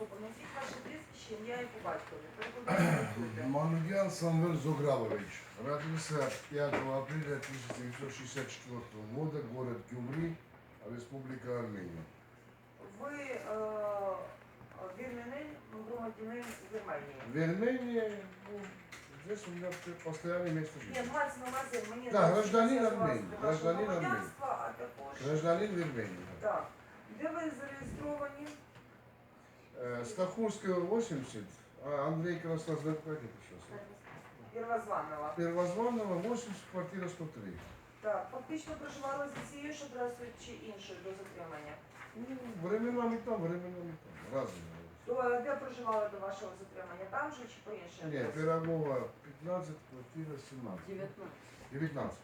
особу. Назвіть ваше прізвище, ім'я і по батькові. Перекладайте. Манугян Самвел Зограбович. Родился 5 апреля 1964 года, город Гюмри, Республика Армения. Ви е, вірменин, громадянин Вірменії. В Армении, ну, здесь у меня постоянное место Ні, жизни. мається на увазі, мені Да, здається, гражданин що це Арменії, власне ваше гражданин Арменії. громадянство, а також Гражданин в Армении. так. Де ви зареєстровані? Э, Стахурская 80, а Андрей Краснознаменский сейчас. Первозванова. Первозванного 80, квартира 103. Так, фактично проживали за цією ж адресою чи іншою до затримання. Ну, временами там, временами там. Разные. То е, де проживали до вашого затримання? Там же чи по іншій Нет, адресі? Пирогова 15, квартира 17. 19. 19.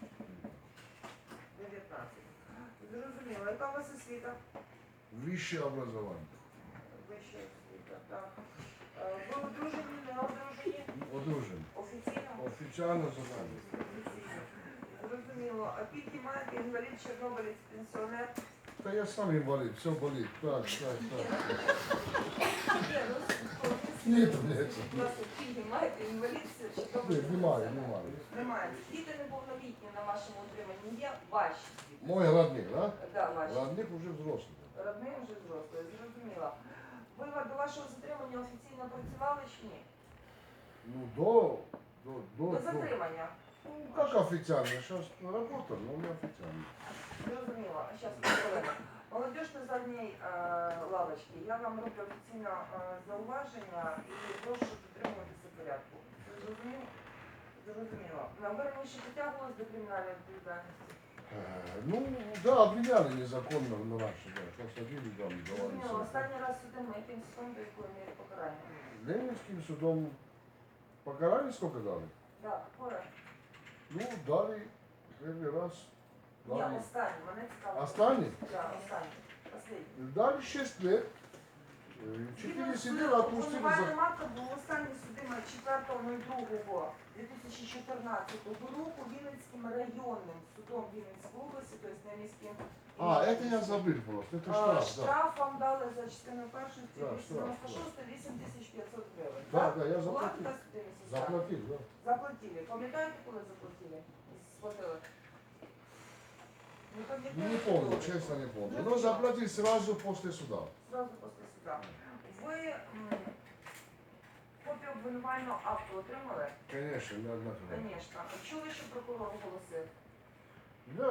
19. Зрозуміло. Яка у вас освіта? Высшее образование. Так. Е, Ви одружені, не одружені? Одружен. Офіційно? Официально задание. Офіційно. Зрозуміло. А пільги маєте інвалід, чорнобилець, пенсіонер? Да я сам инвалид, все болит. Так, так, так. Ні, ну, слухайте, Нет, блядь. Власне, пільги маєте інвалід, чорнобилець, Нет, немає, немає. Немає. Діти неповнолітні на вашому утриманні є ваші. діти. Мой родник, да? Да, ваші. Родник уже взрослый. Родний вже зрослий, зрозуміло. Ви до вашого затримання офіційно працювали чи ні? Ну, до... До, до, До до. затримання. Ну, как официально? Сейчас работа, но не официально. Зрозуміло. А зараз хвилину. Молодіж на задній е, лавочці. Я вам роблю офіційно е, зауваження і прошу дотримуватися порядку. Зрозуміло? Зрозуміло. На ви раніше притягувалися до кримінальної відповідальності? Э, Ну, да, обвиняли незаконно на раньше, да. Посадили там, Зрозуміло. давали. Останній раз судом яким судом до якої міри покарання? Ленинским судом покарали сколько дали? Так, пора. Ну, дали первый раз. Ні, Дали, останній, мене цікаво. Останній? Так, останній. Последній. дали 6 лет. Э, Четыре сидели, отпустили Обвинувальна за... марка був останній судима 4.02.2014 року Вінницьким районним судом Вінницької області, тобто не міським. А, это я забыл просто. Это Е, штраф, да. Штраф вам дали за частиною першої Да, статті штраф, 96 8500 гривень. Да, так? да, я Була заплатил. така судимість? Заплатил, да. Заплатили. Пам'ятаєте, коли заплатили? Сплатили? Не пам'ятаєте? Не помню, коли? честно не помню. Ну, Но хорошо. заплатил сразу после суда. Зразу після суда. Ви м, копію обвинувального акту отримали? Конечно, неоднократно. Звісно. Чули, що прокурор оголосив?